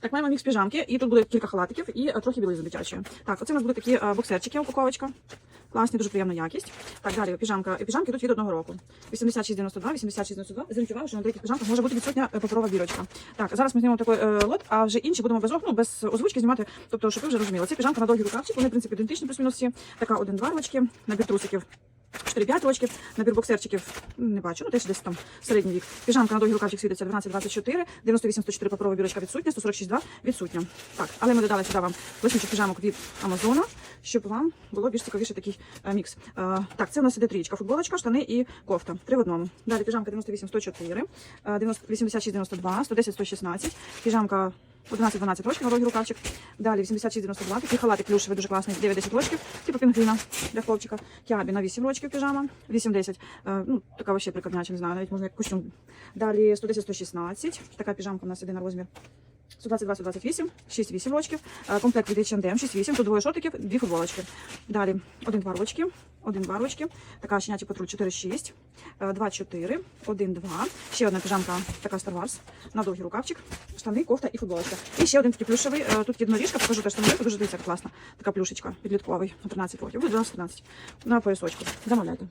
Так, маємо мікс піжамки, і тут буде кілька халатиків і е, трохи білизни дитячої. Так, оце у нас будуть такі е, боксерчики, упаковочка. Класні, дуже приємна якість. Так, далі піжамка. Піжамки тут від одного року. 86,92, 86,92. Зверніть увагу, що на деяких піжамках може бути відсутня е, паперова бірочка. Так, зараз ми знімемо такий е, лот, а вже інші будемо без ну, без озвучки знімати. Тобто, щоб ви вже розуміли. Це піжамка на довгий рукавчик, вони, в принципі, ідентичні плюс-мінус всі. Така один-два рочки, набір трусиків. 4-5 рочків, набір боксерчиків не бачу, ну теж десь там середній вік. Піжамка на довгий рукавчик світиться 12-24, 98-104 паперова бірочка відсутня, 146-2 відсутня. Так, але ми додали сюди вам класничок піжамок від Амазона, щоб вам було більш цікавіше такий е, мікс. Е, так, це у нас іде трічка, футболочка, штани і кофта. Три в одному. Далі піжамка 98-104, е, 90 86-92, 110-116, піжамка 11-12 рочків на довгий рукавчик. Далі 86-92, такий халатик плюшевий, дуже класний, 9-10 рочків, типу пінгвіна для хлопчика. Кябі на 8 рочків піжама, 8-10, е, ну, така вообще прикольняча, не знаю, навіть можна як костюм. Далі 110-116, така піжамка у нас іде на розмір 122-128, 6-8 рочків, Е, комплект від H&M 6-8, тут двоє шотиків, дві футболочки. Далі 1-2 рочки, 1-2 рочки, така щенячий патруль 4-6, 2-4, 1-2, ще одна піжамка, така Star Wars, на довгий рукавчик, штани, кофта і футболочка. І ще один такий плюшевий, Тут тут єдиноріжка, покажу теж штани, дуже дивіться, класна, така плюшечка, підлітковий, на 13 років, буде 12-13, на поясочку, замовляйте.